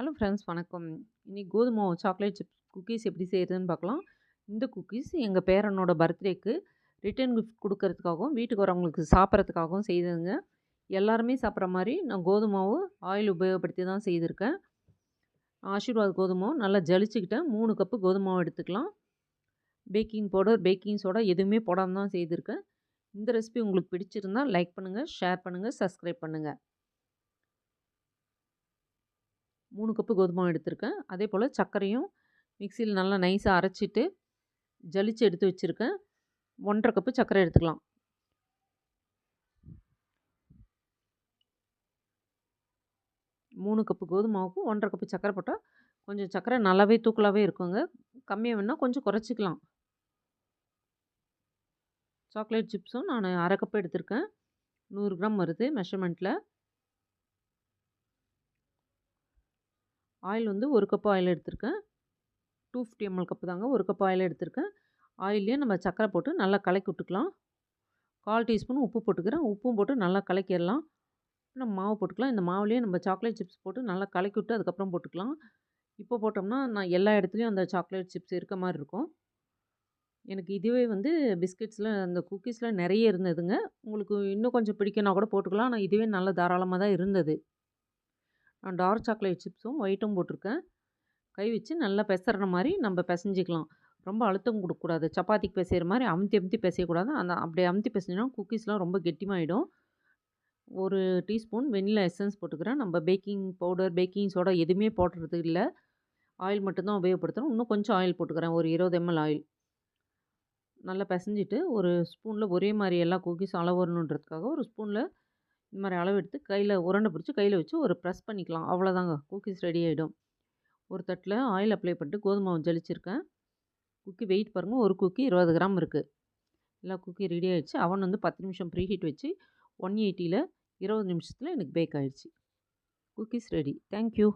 Hello friends வணக்கம். இன்றைக்கி கோதுமாவு chocolate chips cookies எப்படி செய்கிறதுன்னு பார்க்கலாம். இந்த குக்கீஸ் எங்கள் பேரனோட பர்த்டேக்கு ரிட்டர்ன் கிஃப்ட் கொடுக்கறதுக்காகவும் வீட்டுக்கு வரவங்களுக்கு சாப்பிட்றதுக்காகவும் செய்ததுங்க. எல்லாருமே சாப்பிட்ற மாதிரி நான் கோதுமாவு ஆயில் உபயோகப்படுத்தி தான் செய்திருக்கேன். ஆசீர்வாத் கோதுமை நல்லா ஜலிச்சுக்கிட்டேன். மூணு கப்பு கோதுமாவு எடுத்துக்கலாம். பேக்கிங் பவுடர் பேக்கிங் சோடா எதுவுமே போடாமல் தான் செய்திருக்கேன். இந்த ரெசிபி உங்களுக்கு பிடிச்சிருந்தால் லைக் பண்ணுங்கள் ஷேர் பண்ணுங்கள் சப்ஸ்கிரைப் பண்ணுங்கள் மூணு கப்பு கோதுமை எடுத்திருக்கேன். அதே போல் சர்க்கரையும் மிக்சியில் நல்லா நைஸாக அரைச்சிட்டு ஜலிச்சு எடுத்து வச்சுருக்கேன். ஒன்றரை கப்பு சர்க்கரை எடுத்துக்கலாம். மூணு கப்பு கோதுமாவுக்கும் ஒன்றரை கப்பு சர்க்கரை போட்டால் கொஞ்சம் சர்க்கரை நல்லாவே தூக்கலாகவே இருக்குங்க. கம்மியாக வேணால் கொஞ்சம் குறைச்சிக்கலாம். சாக்லேட் சிப்ஸும் நான் அரை கப்பு எடுத்திருக்கேன். நூறு கிராம் வருது மெஷர்மெண்ட்டில் ஆயில் வந்து ஒரு கப் ஆயில் எடுத்திருக்கேன். டூ ஃபிஃப்டி எம்எல் கப்பு தாங்க ஒரு கப் ஆயில் எடுத்திருக்கேன். ஆயிலே நம்ம சக்கரை போட்டு நல்லா கலக்கி விட்டுக்கலாம். கால் டீஸ்பூன் உப்பு போட்டுக்கிறேன். உப்பும் போட்டு நல்லா கலக்கிடலாம். நம்ம மாவு போட்டுக்கலாம். இந்த மாவுலேயே நம்ம சாக்லேட் சிப்ஸ் போட்டு நல்லா கலக்கி விட்டு அதுக்கப்புறம் போட்டுக்கலாம். இப்போ போட்டோம்னா நான் எல்லா இடத்துலையும் அந்த சாக்லேட் சிப்ஸ் இருக்க மாதிரி இருக்கும். எனக்கு இதுவே வந்து பிஸ்கெட்ஸில் அந்த குக்கீஸில் நிறைய இருந்ததுங்க. உங்களுக்கு இன்னும் கொஞ்சம் பிடிக்கனா கூட போட்டுக்கலாம். ஆனால் இதுவே நல்ல தாராளமாக தான் இருந்தது. நான் டார்க் சாக்லேட் சிப்ஸும் ஒயிட்டும் போட்டிருக்கேன். கை வச்சு நல்லா பெசற மாதிரி நம்ம பிசைஞ்சிக்கலாம். ரொம்ப அழுத்தம் கொடுக்கக்கூடாது. சப்பாத்திக்கு பிசைகிற மாதிரி அமுத்தி அமுத்தி பிசையக்கூடாது. அந்த அப்படி அமுத்தி பிசைஞ்சினா குக்கீஸ்லாம் ரொம்ப கெட்டிமாயிடும் ஒரு டீஸ்பூன் வெண்ணிலா எசன்ஸ் போட்டுக்கிறேன். நம்ம பேக்கிங் பவுடர் பேக்கிங் சோடா எதுவுமே போடுறது இல்லை. ஆயில் மட்டும்தான் உபயோகப்படுத்துகிறோம் இன்னும் கொஞ்சம் ஆயில் போட்டுக்கிறேன். ஒரு இருபது எம்எல் ஆயில். நல்லா பிசைஞ்சிட்டு ஒரு ஸ்பூனில் ஒரே மாதிரி எல்லா குக்கீஸும் அளவு வரணுன்றதுக்காக ஒரு ஸ்பூனில் இந்த மாதிரி அளவு எடுத்து கையில் உருண்டை பிடிச்சி கையில் வச்சு ஒரு ப்ரெஸ் பண்ணிக்கலாம். அவ்வளோதாங்க குக்கீஸ் ரெடி ஆகிடும் ஒரு தட்டில் ஆயில் அப்ளை பண்ணிட்டு கோதுமை ஜலிச்சிருக்கேன். குக்கி வெயிட் பாருங்கள் ஒரு குக்கி இருபது கிராம் இருக்குது எல்லா குக்கி ரெடி ஆகிடுச்சு அவன் வந்து பத்து நிமிஷம் ப்ரீ ஹீட் வச்சு ஒன் எயிட்டியில் இருபது நிமிஷத்தில் எனக்கு பேக் ஆகிடுச்சு குக்கீஸ் ரெடி தேங்க்யூ